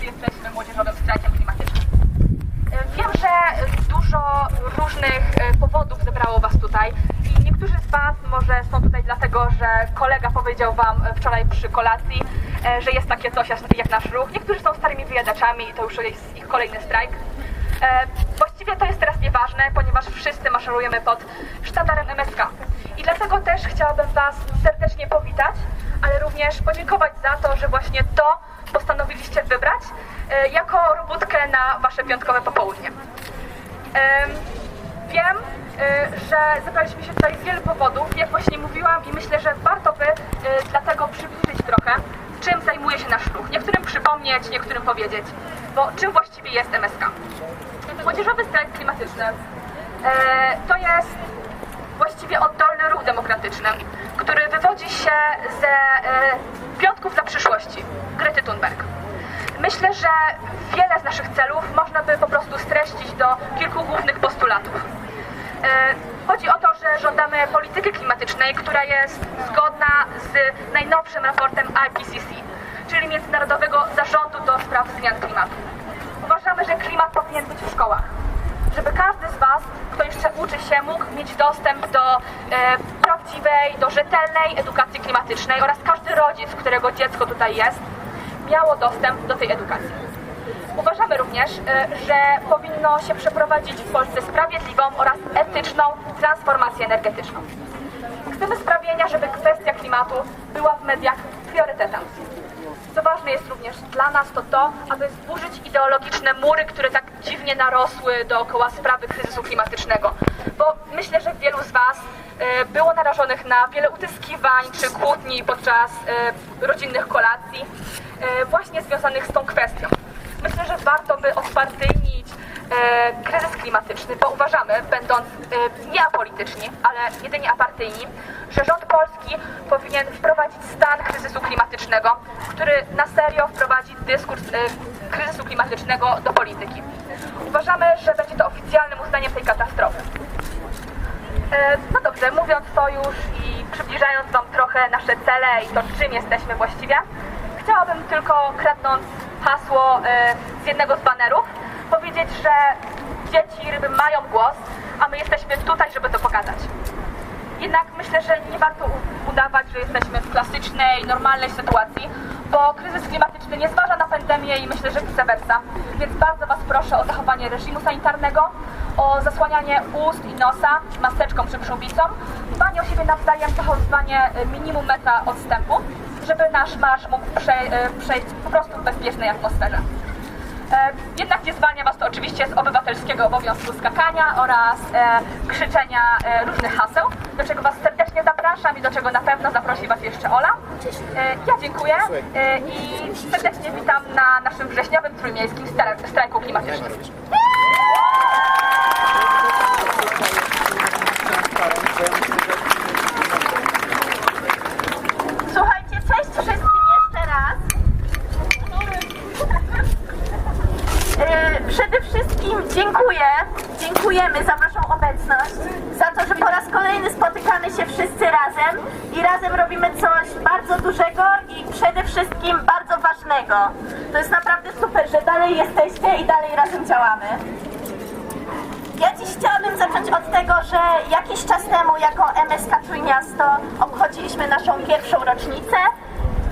wszyscy jesteśmy młodzieżowym strajkiem klimatycznym. E, Wiem, że dużo różnych e, powodów zebrało Was tutaj i niektórzy z Was może są tutaj dlatego, że kolega powiedział Wam wczoraj przy kolacji, e, że jest takie coś jak- nasz ruch. Niektórzy są starymi wyjadaczami i to już jest ich kolejny strajk. Właściwie to jest teraz nieważne, ponieważ wszyscy maszerujemy pod sztandarem MSK. I dlatego też chciałabym Was serdecznie powitać, ale również podziękować za to, że właśnie to postanowiliście wybrać e, jako robótkę na Wasze piątkowe popołudnie. Em, Wiem, y, że zebraliśmy się tutaj z wielu powodów, jak właśnie mówiłam i myślę, że warto by y, dlatego przybliżyć trochę, czym zajmuje się nasz ruch. Niektórym przypomnieć, niektórym powiedzieć, bo czym właściwie jest MSK. Młodzieżowy strajk klimatyczny e, to jest właściwie oddolny ruch demokratyczny, który wywodzi się ze piątków dla przyszłości Grety Thunberg. Myślę, że wiele z naszych celów można by po prostu streścić do kilku głównych postulatów. E, Chodzi o to, że żądamy polityki klimatycznej, która jest zgodna z najnowszym raportem IPCC, czyli Międzynarodowego Zarządu do Spraw Zmian Klimatu. Uważamy, że klimat powinien być w szkołach, każdy z Was, kto jeszcze uczy się, mógł mieć dostęp do e, prawdziwej, do rzetelnej edukacji klimatycznej oraz każdy rodzic, którego dziecko tutaj jest, miało dostęp do tej edukacji. Uważamy również, e, że powinno się przeprowadzić w Polsce sprawiedliwą oraz etyczną transformację energetyczną. Chcemy sprawienia, żeby kwestia klimatu była w mediach priorytetem. Co ważne jest również dla nas to to, aby zburzyć ideologiczne mury, które dziwnie narosły dookoła sprawy kryzysu klimatycznego. Bo myślę, że wielu z Was e, było narażonych na wiele utyskiwań czy kłótni podczas e, rodzinnych kolacji, e, właśnie związanych z tą kwestią. Myślę, że warto by odpartyjnić kryzys klimatyczny, bo uważamy, będąc nie apolityczni, ale jedynie apartyjni, że rząd polski powinien wprowadzić stan kryzysu klimatycznego, który na serio wprowadzi dyskurs kryzysu klimatycznego do polityki. Uważamy, że będzie to oficjalnym uznaniem tej katastrofy. E, No dobrze, mówiąc to już i przybliżając Wam trochę nasze cele i to, czym jesteśmy właściwie, chciałabym tylko kradnąc hasło e, z jednego z banerów, powiedzieć, że dzieci i ryby mają głos, a my jesteśmy tutaj, żeby to pokazać. Jednak myślę, że nie warto udawać, że jesteśmy w klasycznej, normalnej sytuacji, bo kryzys klimatyczny nie zważa na pandemię i myślę, że vice versa. Więc bardzo Was proszę o zachowanie reżimu sanitarnego, o zasłanianie ust i nosa maseczką czy przyłbicą, dbanie o siebie nawzajem, zachowywanie minimum metra odstępu, żeby nasz marsz mógł prze, e, przejść po prostu w bezpiecznej atmosferze. E, Jednak nie zwalnia Was to oczywiście z obywatelskiego obowiązku skakania oraz e, krzyczenia e, różnych haseł, do czego Was serdecznie zapraszam i do czego na pewno zaprosi Was jeszcze Ola. Ja dziękuję i serdecznie witam na naszym wrześniowym trójmiejskim stra- strajku klimatycznym. Słuchajcie, cześć wszystkim jeszcze raz. Yy, Przede wszystkim dziękuję, dziękujemy za Waszą obecność, za to, że po raz kolejny spotykamy się wszyscy razem i razem robimy coś bardzo dużego i przede wszystkim bardzo ważnego. To jest naprawdę super, że dalej jesteście i dalej razem działamy. Ja dziś chciałabym zacząć od tego, że jakiś czas temu jako MSK Trójmiasto obchodziliśmy naszą pierwszą rocznicę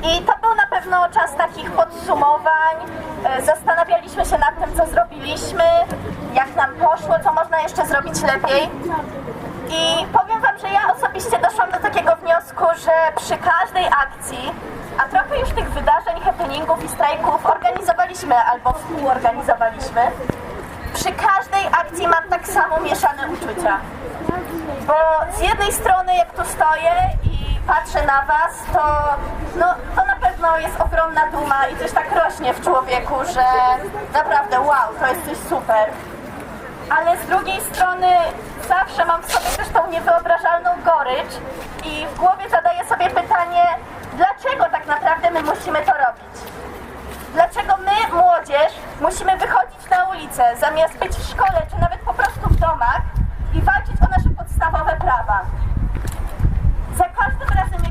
i to był na pewno czas takich podsumowań. E, Zastanawialiśmy się nad tym, co zrobiliśmy, jak nam poszło, co można jeszcze zrobić lepiej. I powiem Wam, że ja osobiście doszłam do takiego wniosku, że przy każdej akcji, a trochę już tych wydarzeń, happeningów i strajków organizowaliśmy albo współorganizowaliśmy, przy każdej akcji mam tak samo mieszane uczucia. Bo z jednej strony jak tu stoję i patrzę na was, to, no, pewno jest ogromna duma i coś tak rośnie w człowieku, że naprawdę wow, to jest coś super. Ale z drugiej strony zawsze mam w sobie też tą niewyobrażalną gorycz i w głowie zadaję sobie pytanie, dlaczego tak naprawdę my musimy to robić? Dlaczego my, młodzież, musimy wychodzić na ulicę, zamiast być w szkole, czy nawet po prostu w domach i walczyć o nasze podstawowe prawa? Za każdym razem,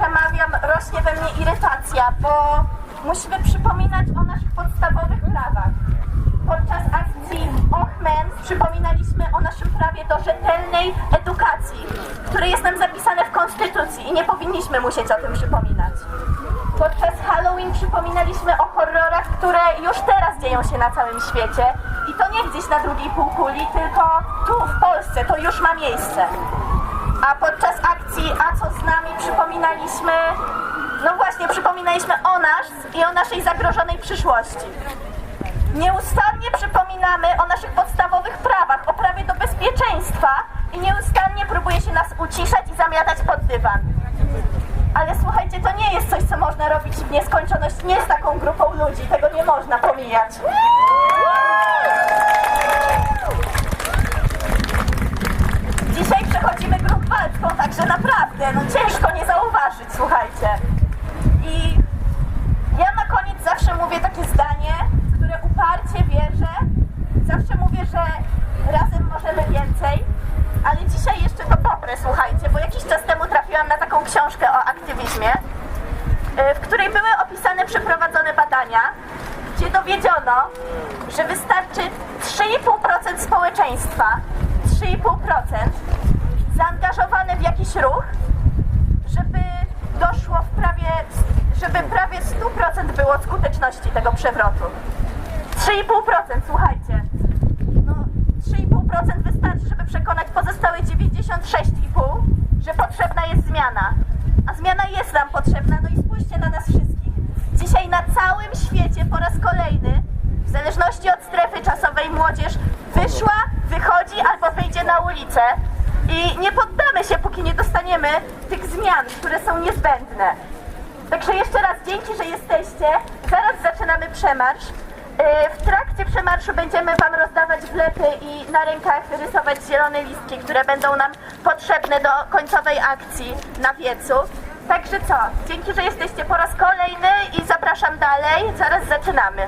przemawiam właśnie we mnie irytacja, bo musimy przypominać o naszych podstawowych prawach. Podczas akcji Ochmen przypominaliśmy o naszym prawie do rzetelnej edukacji, które jest nam zapisane w Konstytucji i nie powinniśmy musieć o tym przypominać. Podczas Halloween przypominaliśmy o horrorach, które już teraz dzieją się na całym świecie i to nie gdzieś na drugiej półkuli, tylko tu w Polsce to już ma miejsce. Podczas akcji A co z nami przypominaliśmy, no właśnie, przypominaliśmy o nas i o naszej zagrożonej przyszłości. Nieustannie przypominamy o naszych podstawowych prawach, o prawie do bezpieczeństwa i nieustannie próbuje się nas uciszać i zamiatać pod dywan. Ale słuchajcie, to nie jest coś, co można robić w nieskończoność, nie z taką grupą ludzi, tego nie można pomijać. Także naprawdę, no ciężko nie zauważyć, słuchajcie. I ja na koniec zawsze mówię takie zdanie, które uparcie wierzę. Zawsze mówię, że razem możemy więcej, ale dzisiaj jeszcze to dobre, słuchajcie, bo jakiś czas temu trafiłam na taką książkę o aktywizmie, y, w której były opisane przeprowadzone badania, gdzie dowiedziono, że wystarczy 3,5% społeczeństwa, 3,5% zaangażowane w jakiś ruch, żeby doszło w prawie, żeby prawie 100% było skuteczności tego przewrotu. 3,5%, słuchajcie. No, 3,5% wystarczy, żeby przekonać pozostałe 96,5%, że potrzebna jest zmiana. A zmiana jest nam potrzebna, no i spójrzcie na nas wszystkich. Dzisiaj na całym świecie po raz kolejny, w zależności od strefy czasowej, młodzież wyszła, wychodzi albo wyjdzie na ulicę. I nie poddamy się, póki nie dostaniemy tych zmian, które są niezbędne. Także jeszcze raz dzięki, że jesteście. Zaraz zaczynamy przemarsz. Yy, W trakcie przemarszu będziemy Wam rozdawać wlepy i na rękach rysować zielone listki, które będą nam potrzebne do końcowej akcji na wiecu. Także co? Dzięki, że jesteście po raz kolejny i zapraszam dalej. Zaraz zaczynamy.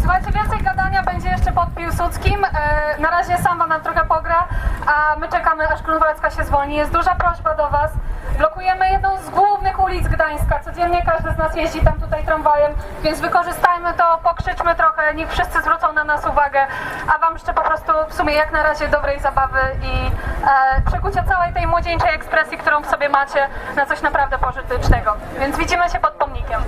Słuchajcie, więcej gadania będzie jeszcze pod Piłsudskim. E, Na razie Samba nam trochę pogra, a my czekamy aż Grunwaldzka się zwolni. Jest duża prośba do Was. Blokujemy jedną z głównych ulic Gdańska. Codziennie każdy z nas jeździ tam tutaj tramwajem, więc wykorzystajmy to, pokrzyczmy trochę, niech wszyscy zwrócą na nas uwagę, a Wam życzę po prostu w sumie jak na razie dobrej zabawy i e, przekucia całej tej młodzieńczej ekspresji, którą w sobie macie na coś naprawdę pożytecznego. Więc widzimy się pod pomnikiem.